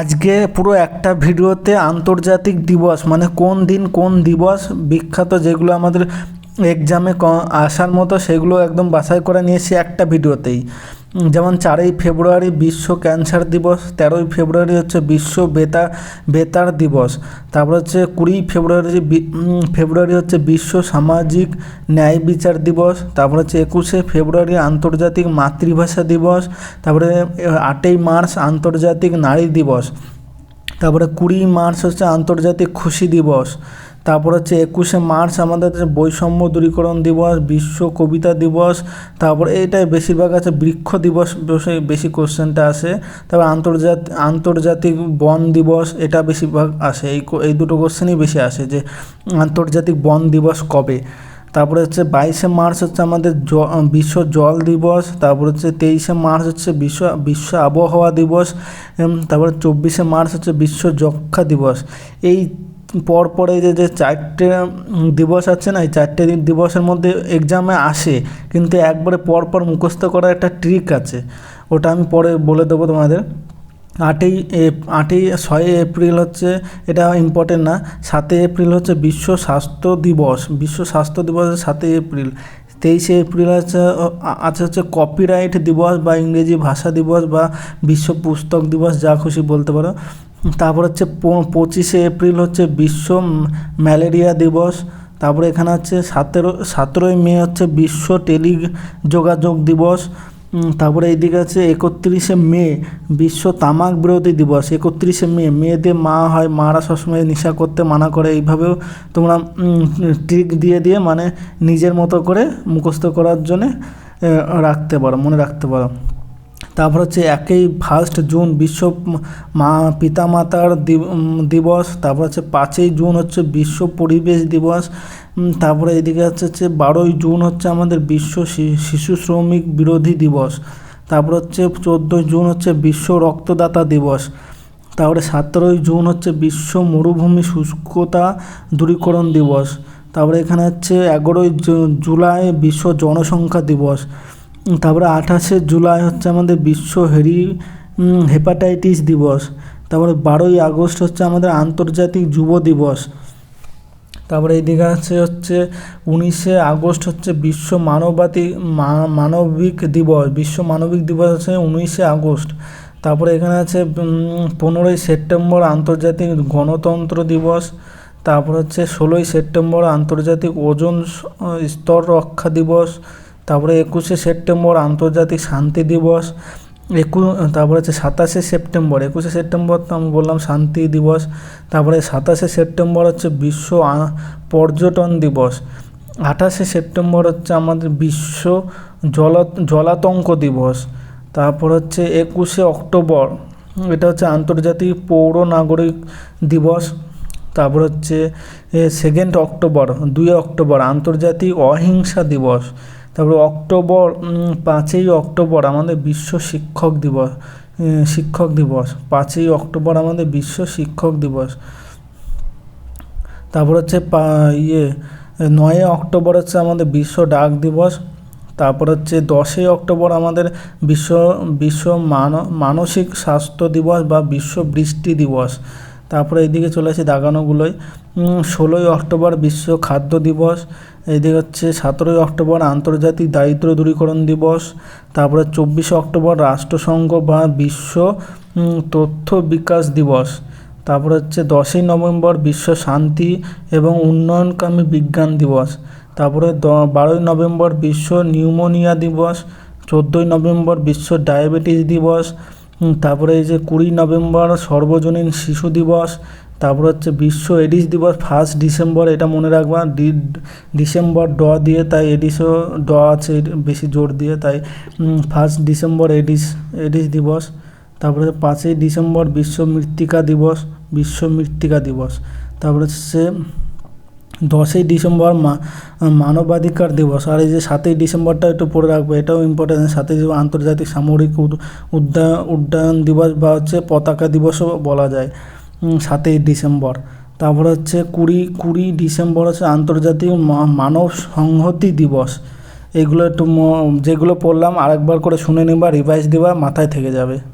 আজকে পুরো একটা ভিডিওতে আন্তর্জাতিক দিবস মানে কোন দিন কোন দিবস, বিখ্যাত যেগুলো আমাদের এক্সামে আসার মতো সেগুলো একদম বাছাই করে নিয়েছি একটা ভিডিওতেই। যেমন চারই ফেব্রুয়ারি বিশ্ব ক্যান্সার দিবস, তেরোই ফেব্রুয়ারি হচ্ছে বিশ্ব বেতা, বেতার দিবস। তারপর হচ্ছে কুড়ি ফেব্রুয়ারি ফেব্রুয়ারি হচ্ছে বিশ্ব সামাজিক ন্যায় বিচার দিবস। তারপর হচ্ছে একুশে ফেব্রুয়ারি আন্তর্জাতিক মাতৃভাষা দিবস। তারপরে আটই মার্চ আন্তর্জাতিক নারী দিবস। তারপরে কুড়ি মার্চ হচ্ছে আন্তর্জাতিক খুশি দিবস। তারপর হচ্ছে একুশে মার্চ আমাদের বৈষম্য দূরীকরণ দিবস, বিশ্ব কবিতা দিবস, তারপর এইটাই বেশিরভাগ আছে বৃক্ষ দিবস বেশি কোশ্চেনটা আসে। তারপর আন্তর্জাতিক আন্তর্জাতিক বন দিবস, এটা বেশিরভাগ আসে। এই এই দুটো কোশ্চেনই বেশি আসে যে আন্তর্জাতিক বন দিবস কবে? তারপরে হচ্ছে বাইশে মার্চ হচ্ছে আমাদের বিশ্ব জল দিবস, তারপর হচ্ছে তেইশে মার্চ হচ্ছে বিশ্ব বিশ্ব আবহাওয়া দিবস তারপরে চব্বিশে মার্চ হচ্ছে বিশ্ব যক্ষা দিবস। এই পর পরে যে যে চারটে দিবস আছে না, এই চারটে দিবসের মধ্যে এক্সামে আসে, কিন্তু একবারে পর পর মুখস্থ করার একটা ট্রিক আছে। ওটা আমি পরে বলে দেবো তোমাদের। আটই আটই ছয়ই এপ্রিল হচ্ছে, এটা ইম্পর্টেন্ট না, সাতই এপ্রিল হচ্ছে বিশ্ব স্বাস্থ্য দিবস, বিশ্ব স্বাস্থ্য দিবস সাতই এপ্রিল। তেইশে এপ্রিল আছে আছে হচ্ছে কপিরাইট দিবস বা ইংরেজি ভাষা দিবস বা বিশ্ব পুস্তক দিবস, যা খুশি বলতে পারো। তারপর হচ্ছে পঁচিশে এপ্রিল হচ্ছে বিশ্ব ম্যালেরিয়া দিবস। তারপরে এখানে হচ্ছে সতেরো, সতেরোই মে হচ্ছে বিশ্ব টেলি যোগাযোগ দিবস তারপরে এইদিকে আছে একত্রিশে মে বিশ্ব তামাক বিরোধী দিবস। একত্রিশে মে, মেয়েদের মা হয়, মারা সবসময় নেশা করতে মানা করে। এইভাবেও তোমরা ট্রিক দিয়ে দিয়ে মানে নিজের মতো করে মুখস্থ করার জন্যে রাখতে পারো, মনে রাখতে পারো। তারপর হচ্ছে একই ফার্স্ট জুন বিশ্ব মা, পিতামাতার দিব- দিবস, তারপর হচ্ছে পাঁচই জুন হচ্ছে বিশ্ব পরিবেশ দিবস তারপরে এদিকে হচ্ছে হচ্ছে বারোই জুন হচ্ছে আমাদের বিশ্ব শিশু শ্রমিক বিরোধী দিবস, তারপর হচ্ছে চোদ্দোই জুন হচ্ছে বিশ্ব রক্তদাতা দিবস, তারপরে সতেরোই জুন হচ্ছে বিশ্ব মরুভূমি শুষ্কতা দূরীকরণ দিবস, তারপরে এখানে হচ্ছে এগারোই জুলাই বিশ্ব জনসংখ্যা দিবস তারপরে আঠাশে জুলাই হচ্ছে আমাদের বিশ্ব হেরি হেপাটাইটিস দিবস। তারপরে বারোই আগস্ট হচ্ছে আমাদের আন্তর্জাতিক যুব দিবস। তারপরে এইদিকে আছে হচ্ছে উনিশে আগস্ট হচ্ছে বিশ্ব মানবাতি মানবিক দিবস। বিশ্ব মানবিক দিবস আছে উনিশে আগস্ট। তারপরে এখানে আছে পনেরোই সেপ্টেম্বর আন্তর্জাতিক গণতন্ত্র দিবস। তারপর হচ্ছে ষোলোই সেপ্টেম্বর আন্তর্জাতিক ওজন স্তর রক্ষা দিবস। তারপরে একুশে সেপ্টেম্বর আন্তর্জাতিক শান্তি দিবস, একু, তারপরে হচ্ছে সাতাশে সেপ্টেম্বর, একুশে সেপ্টেম্বর তো আমি বললাম শান্তি দিবস, তারপরে সাতাশে সেপ্টেম্বর হচ্ছে বিশ্ব পর্যটন দিবস, আঠাশে সেপ্টেম্বর হচ্ছে আমাদের বিশ্ব জল, জলাতঙ্ক দিবস, তারপর হচ্ছে একুশে অক্টোবর, এটা হচ্ছে আন্তর্জাতিক পৌর নাগরিক দিবস, তারপর হচ্ছে সেকেন্ড অক্টোবর, দুই অক্টোবর, আন্তর্জাতিক অহিংসা দিবস তারপরে অক্টোবর পাঁচই অক্টোবর আমাদের বিশ্ব শিক্ষক দিবস শিক্ষক দিবস। পাঁচই অক্টোবর আমাদের বিশ্ব শিক্ষক দিবস। তারপর হচ্ছে ইয়ে নয় অক্টোবর হচ্ছে আমাদের বিশ্ব ডাক দিবস। তারপর হচ্ছে দশই অক্টোবর আমাদের বিশ্ব বিশ্ব মান- মানসিক স্বাস্থ্য দিবস বা বিশ্ব বৃষ্টি দিবস। তারপরে এদিকে চলে আসি দাগানোগুলোই উম, ষোলোই অক্টোবর বিশ্ব খাদ্য দিবস এদিকে হচ্ছে সতেরোই অক্টোবর আন্তর্জাতিক দারিদ্র দূরীকরণ দিবস তারপরে চব্বিশে অক্টোবর রাষ্ট্রসংঘ বা বিশ্ব তথ্য বিকাশ দিবস তারপরে হচ্ছে দশই নভেম্বর বিশ্ব শান্তি এবং উন্নয়নকামী বিজ্ঞান দিবস তারপরে বারোই নভেম্বর বিশ্ব নিউমোনিয়া দিবস চোদ্দোই নভেম্বর বিশ্ব ডায়াবেটিস দিবস তারপরে এই যে কুড়ি নভেম্বর সর্বজনীন শিশু দিবস, তারপর হচ্ছে বিশ্ব এডিস দিবস ফার্স্ট ডিসেম্বর, এটা মনে রাখবা, ডি, ডিসেম্বর ড দিয়ে তাই এডিসও ড আছে, বেশি জোর দিয়ে তাই ফার্স্ট ডিসেম্বর এডিস এডিস দিবস, তারপরে পাঁচই ডিসেম্বর বিশ্ব মৃত্তিকা দিবস, বিশ্ব মৃত্তিকা দিবস, তারপরে হচ্ছে দশই ডিসেম্বর মানবাধিকার দিবস। আর এই যে সাতই ডিসেম্বরটা একটু পড়ে রাখব, এটাও ইম্পর্টেন্ট সাতই ডিসেম্বর আন্তর্জাতিক সামরিক উদ- উদ্যান উড্ডয়ন দিবস বা হচ্ছে পতাকা দিবসও বলা যায় সাতই ডিসেম্বর। তারপর হচ্ছে কুড়ি কুড়ি ডিসেম্বর হচ্ছে আন্তর্জাতিক মানব সংহতি দিবস। এগুলো একটু যেগুলো পড়লাম আরেকবার করে শুনে নিবা রিভাইজ দিবা, মাথায় থেকে যাবে।